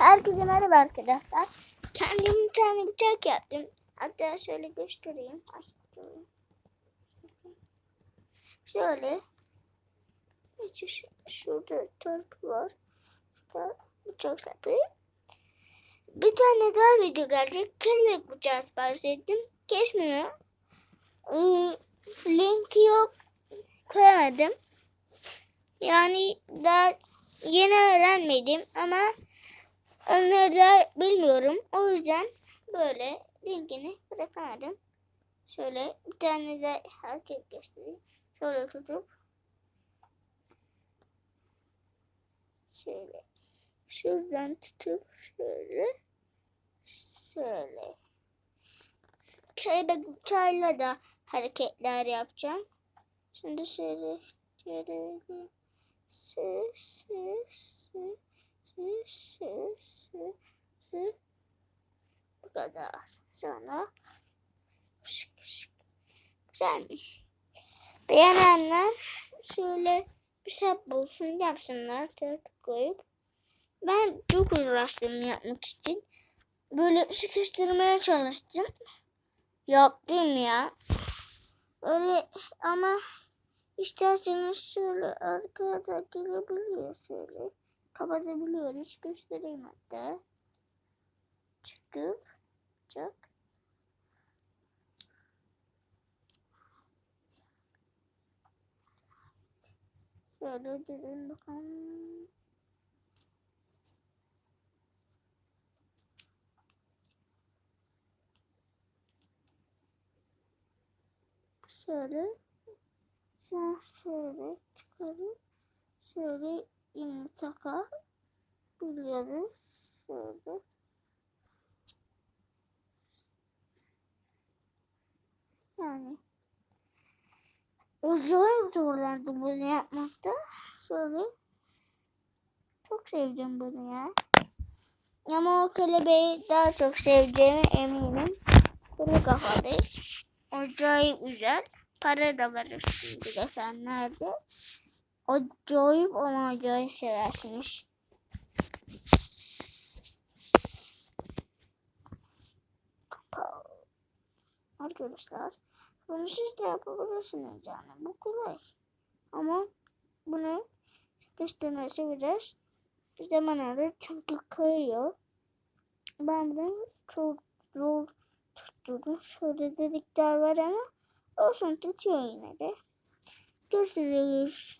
Herkese merhaba arkadaşlar. Kendim bir tane bıçak yaptım. Hatta şöyle göstereyim. Şöyle. Şu- Şurada törpü var. Şurada bıçak sapı. Bir tane daha video gelecek. Kelebek bıçağı sipariş ettim. Kesmiyor. Ee, link yok. Koyamadım. Yani daha yeni öğrenmedim ama onları bilmiyorum. O yüzden böyle linkini bırakamadım. Şöyle bir tane de hareket göstereyim. Şöyle tutup şöyle şuradan tutup şöyle şöyle kelebek bıçağıyla da hareketler yapacağım. Şimdi şöyle şöyle Sı, sı, Bu kadar. Sonra. Güzel mi? Beğenenler şöyle bir şey bulsun yapsınlar. Tört koyup. Ben çok uğraştım yapmak için. Böyle sıkıştırmaya çalıştım. Yaptım ya. Böyle ama İsterseniz şöyle arkada gelebiliyor şöyle. Kapatabiliyoruz. Göstereyim hatta. Çıkıp çak. Şöyle durun bakalım. Şöyle şöyle çıkarıp şöyle yine takar biliyoruz şöyle. Yani. Acayip zorlandım bunu yapmakta. Şöyle. Çok sevdim bunu ya. Ama o kelebeği daha çok seveceğime eminim. Bunu kafalı. Acayip güzel. Para da var üstünde desenlerde. Acayip ama acayip seversiniz. Arkadaşlar bunu siz de yapabilirsiniz yani bu kolay. Ama bunu sıkıştırması biraz zaman alır çünkü kayıyor. Ben bunu çok zor tutturdum. Şöyle dedikler var ama olsun tutuyor yine de. Görüşürüz.